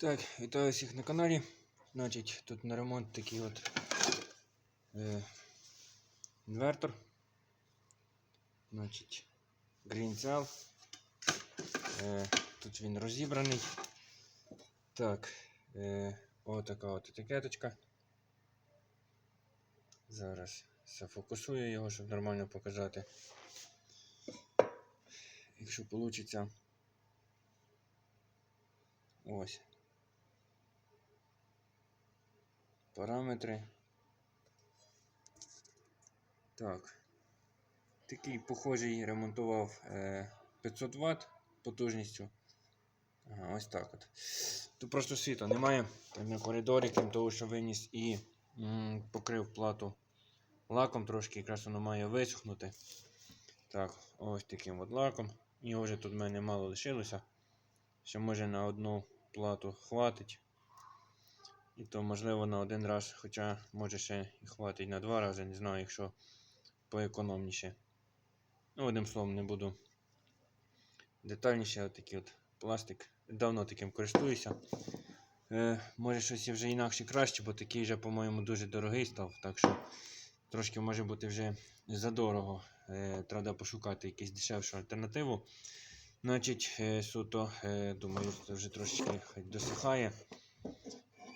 Так, вітаю всіх на каналі. Значить, тут на ремонт такий от е, інвертор. Значить, Green. Е, тут він розібраний. Так, е, отака от етикеточка. Зараз зафокусую його, щоб нормально показати. Якщо вийде. Ось. Параметри. Так. Такий похожий ремонтував е, 500 Вт потужністю. Ось так от. Тут просто світла немає. Там на коридорі, крім того, що виніс і покрив плату лаком трошки, якраз воно має висохнути. Так, ось таким от лаком. Його вже тут в мене мало лишилося. Ще може на одну плату хватить. І то можливо на один раз, хоча може ще і хватить на два рази, не знаю, якщо поекономніше. Ну, одним словом, не буду детальніше, отакий от пластик. Давно таким користуюся. Е, може щось і вже інакше краще, бо такий вже, по-моєму, дуже дорогий став. Так що трошки може бути вже задорого. Е, треба пошукати якусь дешевшу альтернативу. Значить, е, суто, е, думаю, це вже трошечки досихає.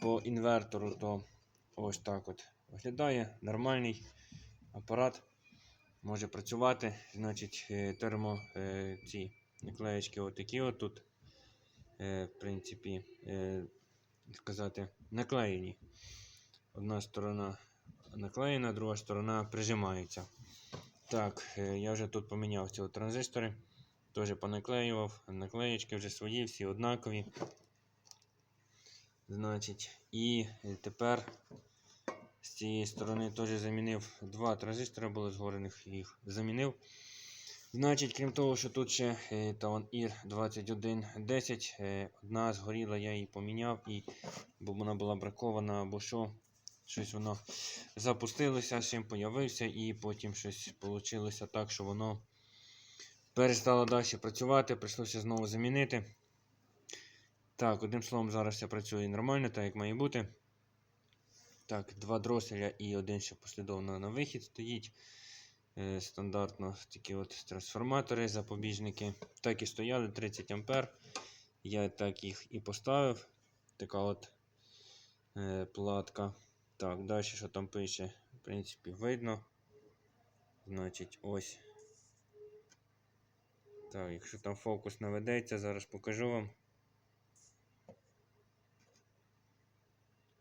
По інвертору то ось так от виглядає. Нормальний апарат. Може працювати. Значить, е, термо е, ці наклеєчки отакі от тут. Е, В принципі, сказати, наклеєні. Одна сторона наклеєна, друга сторона прижимається. Так, я вже тут поміняв ці транзистори. Теж понаклеював, наклеєчки вже свої, всі однакові. Значить, і тепер з цієї сторони теж замінив два транзистори, були згорених, їх замінив. Значить, крім того, що тут ще е, Taon IR 2110, е, одна згоріла, я її поміняв, і, бо вона була бракована або що. Щось воно запустилося, чим появився, і потім щось вийшло так, що воно перестало далі працювати, прийшлося знову замінити. Так, одним словом, зараз все працює нормально, так як має бути. Так, два дроселя і один ще послідовно на вихід стоїть. Е, стандартно такі от трансформатори, запобіжники. Так і стояли 30 А. Я так їх і поставив. Така от е, платка. Так, далі що там пише, в принципі, видно. Значить, ось. Так, якщо там фокус наведеться, зараз покажу вам.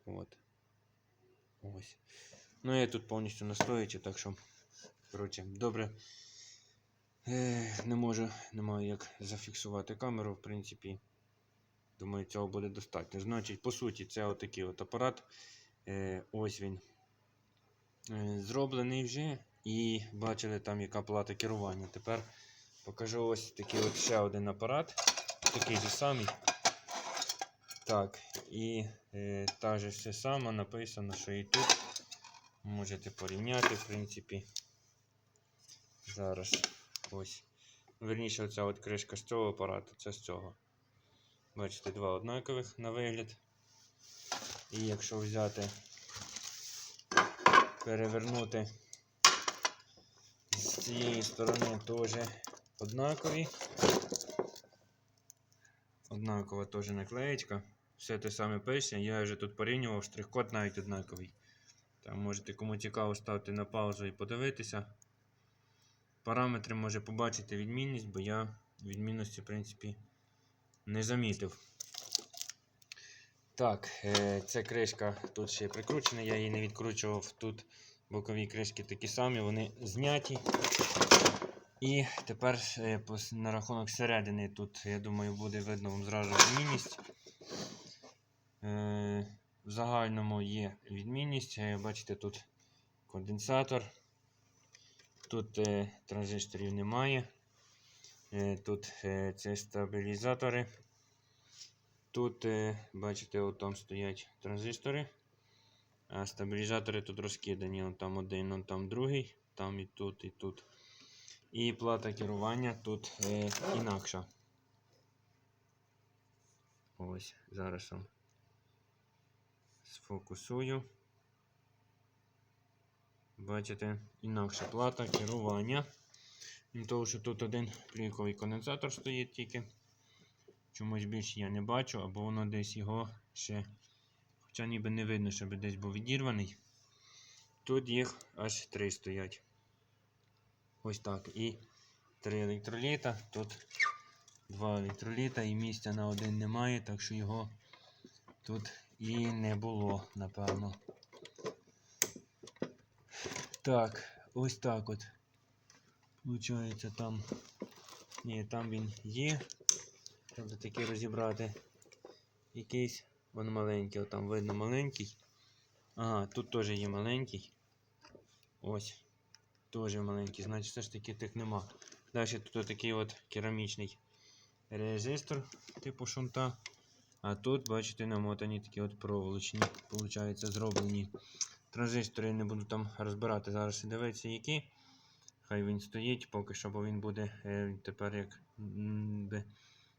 От. Ось. Ну, я тут повністю настроюючи, так що, коротше, добре. Е, не можу, не маю як зафіксувати камеру, в принципі. Думаю, цього буде достатньо. Значить, по суті, це отакий от апарат. Е, ось він е, зроблений вже. І бачили там, яка плата керування. Тепер покажу ось такий от ще один апарат. Такий же самий. Так, і е, та же все саме написано, що і тут. Можете порівняти, в принципі. Зараз ось. Верніше, оця от кришка з цього апарату, це з цього. Бачите, два однакових на вигляд. І якщо взяти, перевернути з цієї сторони теж однакові. Однакова теж наклеєчка. Все те саме пише. Я вже тут порівнював, штрих-код навіть однаковий. Там можете кому цікаво ставити на паузу і подивитися. Параметри може побачити відмінність, бо я відмінності, в принципі, не замітив. Так, е, ця кришка тут ще прикручена, я її не відкручував. Тут бокові кришки такі самі, вони зняті. І тепер е, на рахунок середини тут, я думаю, буде видно вам зразу відмінність. Е, В загальному є відмінність. Е, Бачите, тут конденсатор. Тут транзисторів немає. Тут це стабілізатори. Тут, бачите, от стоять транзистори. А стабілізатори тут розкидані. Он там один, он там другий, там і тут, і тут. І плата керування тут е, інакша. Ось, зараз вам сфокусую. Бачите, інакша плата керування. Того, що тут один плівковий конденсатор стоїть тільки. Чомусь більше я не бачу, або воно десь його ще. Хоча ніби не видно, щоб десь був відірваний. Тут їх аж три стоять. Ось так. І три електроліта. Тут два електроліта і місця на один немає, так що його тут і не було, напевно. Так, ось так от. Получається там. Ні, там він є. Треба таки розібрати. Якийсь. Вон маленький, там видно маленький. Ага, тут теж є маленький. Ось. Теж маленький, значить все ж таки тих нема. Далі тут такий от керамічний резистор типу шунта. А тут, бачите, намотані такі от проволочні, виходить, зроблені. Транзистори я не буду там розбирати зараз і дивитися, які. Хай він стоїть поки що, бо він буде е, тепер як би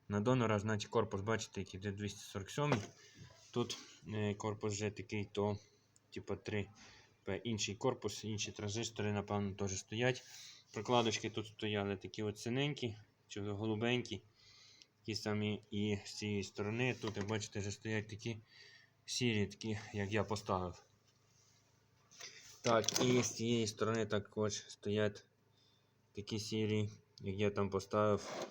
на донора, значить корпус, бачите, який де 247. Тут е, корпус вже такий, то типу 3 П. Інший корпус, інші транзистори, напевно, теж стоять. Прокладочки тут стояли такі от синенькі, чи голубенькі. Ті самі і з цієї сторони. Тут, як бачите, вже стоять такі сірі, такі, як я поставив. Так, і з цієї сторони також стоять такі сірі, як я там поставив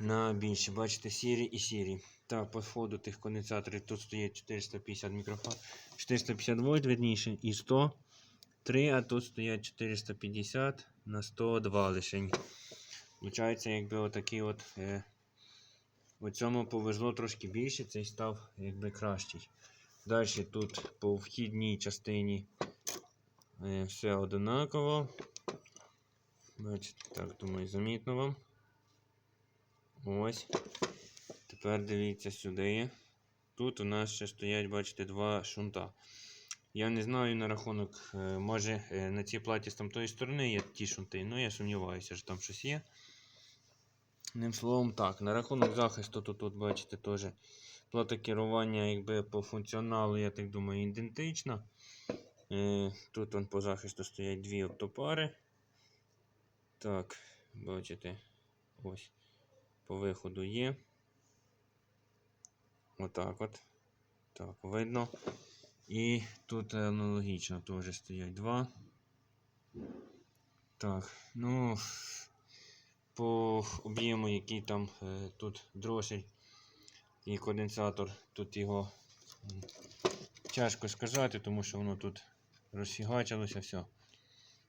на більше. Бачите, сірі і сірі. Так, по входу тих конденсаторів тут стоїть 450 мікрофон, 450 вольт, верніше, і 103, а тут стоять 450 на 102 лишень. Получається, якби отакий от. Е, у цьому повезло трошки більше, цей став якби кращий. Далі тут по вхідній частині е, все одинаково. Бачите, так, думаю, замітно вам. Ось. Тепер дивіться сюди. Тут у нас ще стоять, бачите, два шунта. Я не знаю на рахунок, е, може е, на цій платі з тамтої сторони є ті шунти, але я сумніваюся, що там щось є. Одним словом, так, на рахунок захисту, то тут, бачите, теж плата керування якби по функціоналу, я так думаю, ідентична. Е, Тут он по захисту стоять дві оптопари. Так, бачите, ось по виходу є. Отак от. Так, видно. І тут аналогічно теж стоять два. Так, ну, по об'єму, який там е, тут дросель і конденсатор, тут його тяжко сказати, тому що воно тут розфігачилося все.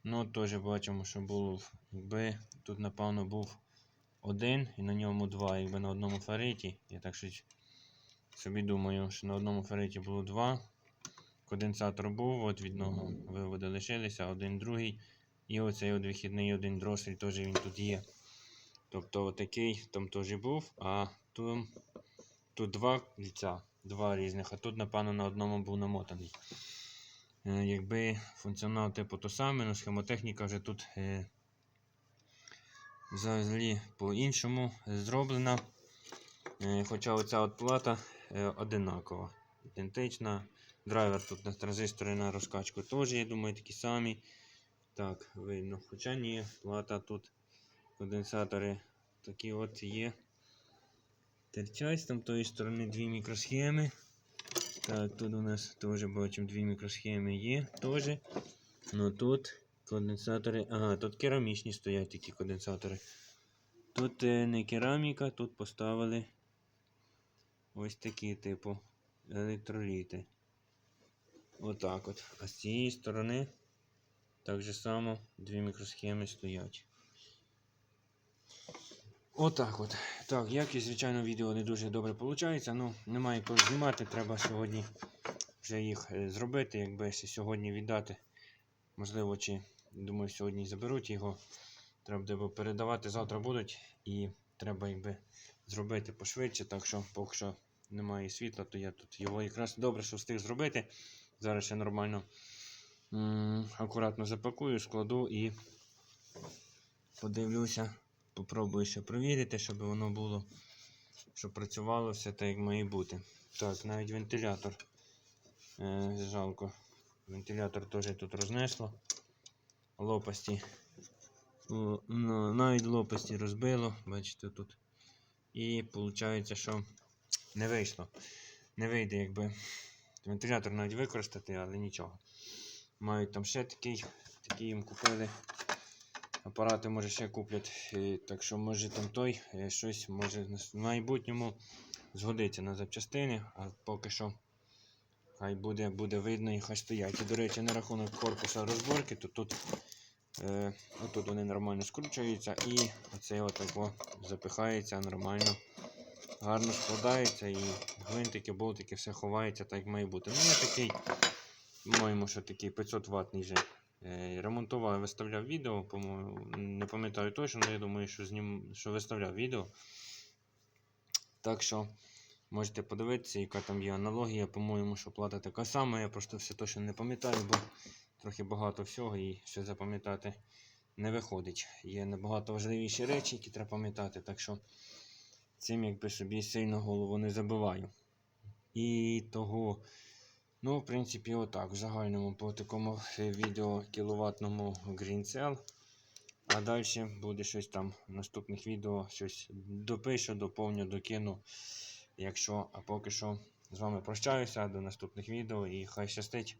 Ну, теж бачимо, що було, якби тут, напевно, був один і на ньому два, якби на одному фариті. Я так щось собі думаю, що на одному фариті було два. Конденсатор був, от від одного виводи лишилися, один другий. І оцей от вихідний один дросель теж він тут є. Тобто такий там теж був, а тут, тут два кільця, два різних, а тут, напевно, на одному був намотаний. Е, Якби функціонал типу то саме, але схемотехніка вже тут е, взагалі по-іншому зроблена. Е, Хоча оця от плата одинакова, ідентична. Драйвер тут на транзистори на розкачку теж, я думаю, такі самі. Так, видно. Хоча ні, плата тут конденсатори такі от є. Терчать з там тої сторони дві мікросхеми. Так, тут у нас теж бачимо дві мікросхеми є теж. Ну тут конденсатори. Ага, тут керамічні стоять такі конденсатори. Тут е, не кераміка, тут поставили ось такі типу електроліти. Отак от. А з цієї сторони так же само дві мікросхеми стоять. Отак от. Так, якість, звичайно, відео не дуже добре виходить. Ну, немає коли знімати, треба сьогодні вже їх е, зробити, якби ще сьогодні віддати. Можливо, чи думаю, сьогодні заберуть його. Треба буде передавати, завтра будуть і треба якби зробити пошвидше. Так що, поки що немає світла, то я тут його якраз добре, що встиг зробити. Зараз я нормально акуратно запакую, складу і подивлюся. Попробую ще провірити, щоб воно було щоб працювало все так, як має бути. Так, навіть вентилятор. Е, жалко. Вентилятор теж тут рознесло. Лопасті. Навіть лопасті розбило, бачите тут. І виходить, що не вийшло. Не вийде, якби вентилятор навіть використати, але нічого. Мають там ще такий, такий їм купили. Апарати може ще куплять. Е, Так що може там той е, щось може в майбутньому згодиться на запчастини, а поки що хай буде, буде видно і хай стоять. І, до речі, на рахунок корпуса розборки, то тут, е, отут вони нормально скручуються і оцей отако запихається нормально. Гарно складається і гвинтики, болтики, все ховається так, як має бути. Ну, я такий, по-моєму, що такий 500 ватний же. Е, Ремонтував, виставляв відео, не пам'ятаю точно, але я думаю, що, знім... що виставляв відео. Так що можете подивитися, яка там є аналогія. По-моєму, що плата така сама. Я просто все точно не пам'ятаю, бо трохи багато всього і все запам'ятати не виходить. Є набагато важливіші речі, які треба пам'ятати. Так що цим якби собі сильно голову не забиваю. І того. Ну, в принципі, отак. В загальному по такому відео кіловатному Green Cell. А далі буде щось там в наступних відео, щось допишу, доповню, докину. Якщо, а поки що з вами прощаюся до наступних відео і хай щастить.